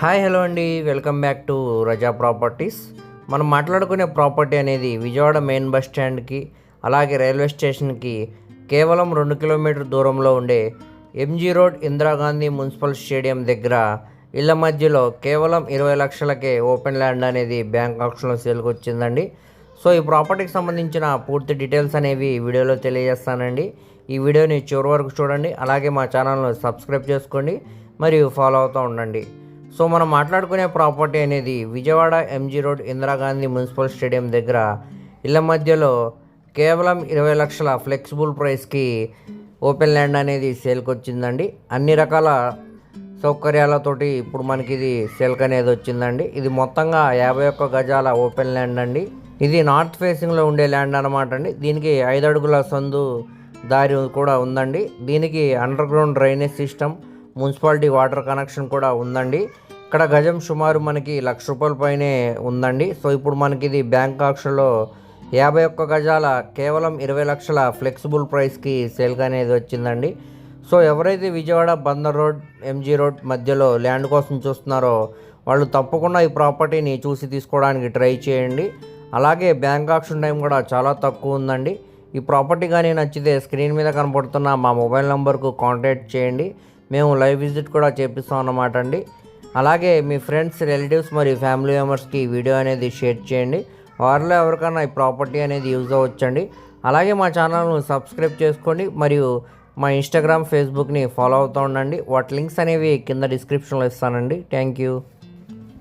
Hi hello అండి. Welcome back to Raza properties. మనం మాట్లాడుకునే ప్రాపర్టీ అనేది విజయవాడ మెయిన్ బస్ స్టాండ్కి అలాగే రైల్వే స్టేషన్కి కేవలం రెండు కిలోమీటర్ దూరంలో ఉండే MG road Indira Gandhi municipal stadium దగ్గర ఇళ్ళ మధ్యలో కేవలం ఇరవై లక్షలకే ఓపెన్ ల్యాండ్ అనేది బ్యాంక్ ఆప్షన్లో సేల్కి వచ్చిందండి. సో ఈ ప్రాపర్టీకి సంబంధించిన పూర్తి డీటెయిల్స్ అనేవి వీడియోలో తెలియజేస్తానండి. ఈ వీడియోని చివరి వరకు చూడండి. అలాగే మా ఛానల్ను సబ్స్క్రైబ్ చేసుకోండి. మరియు ఫాలో అవుతూ ఉండండి. సో మనం మాట్లాడుకునే ప్రాపర్టీ అనేది Vijayawada MG road Indira Gandhi municipal stadium దగ్గర ఇళ్ళ మధ్యలో కేవలం ఇరవై లక్షల ఫ్లెక్సిబుల్ ప్రైస్కి ఓపెన్ ల్యాండ్ అనేది సేల్కి వచ్చిందండి అన్ని రకాల సౌకర్యాలతోటి ఇప్పుడు మనకి ఇది సేల్క్ అనేది వచ్చిందండి. ఇది మొత్తంగా యాభై ఒక్క గజాల ఓపెన్ ల్యాండ్ అండి. ఇది నార్త్ ఫేసింగ్లో ఉండే ల్యాండ్ అనమాట అండి. దీనికి ఐదు అడుగుల సందు దారి కూడా ఉందండి. దీనికి underground drainage system municipality water connection కూడా ఉందండి. ఇక్కడ గజం సుమారు మనకి లక్ష రూపాయల పైనే ఉందండి. సో ఇప్పుడు మనకి ఇది బ్యాంక్ ఆక్షన్లో యాభై ఒక్క గజాల కేవలం ఇరవై లక్షల ఫ్లెక్సిబుల్ ప్రైస్కి సేల్గా అనేది వచ్చిందండి. సో ఎవరైతే Vijayawada Bandar road MG road మధ్యలో ల్యాండ్ కోసం చూస్తున్నారో వాళ్ళు తప్పకుండా ఈ ప్రాపర్టీని చూసి తీసుకోవడానికి ట్రై చేయండి. అలాగే బ్యాంక్ ఆప్షన్ టైం కూడా చాలా తక్కువ ఉందండి. ఈ ప్రాపర్టీ కానీ నచ్చితే స్క్రీన్ మీద కనపడుతున్న మా మొబైల్ నెంబర్కు కాంటాక్ట్ చేయండి. మేము లైవ్ విజిట్ కూడా చేపిస్తాం అన్నమాట అండి. అలాగే మీ ఫ్రెండ్స్ రిలేటివ్స్ మరియు ఫ్యామిలీ మెంబర్స్కి ఈ వీడియో అనేది షేర్ చేయండి. వారిలో ఎవరికైనా ఈ ప్రాపర్టీ అనేది యూజ్ అవ్వచ్చండి. అలాగే మా ఛానల్ను సబ్స్క్రైబ్ చేసుకోండి మరియు మా ఇన్స్టాగ్రామ్ ఫేస్బుక్ని ఫాలో అవుతూ ఉండండి. వాటి లింక్స్ అనేవి కింద డిస్క్రిప్షన్లో ఇస్తానండి. Thank you.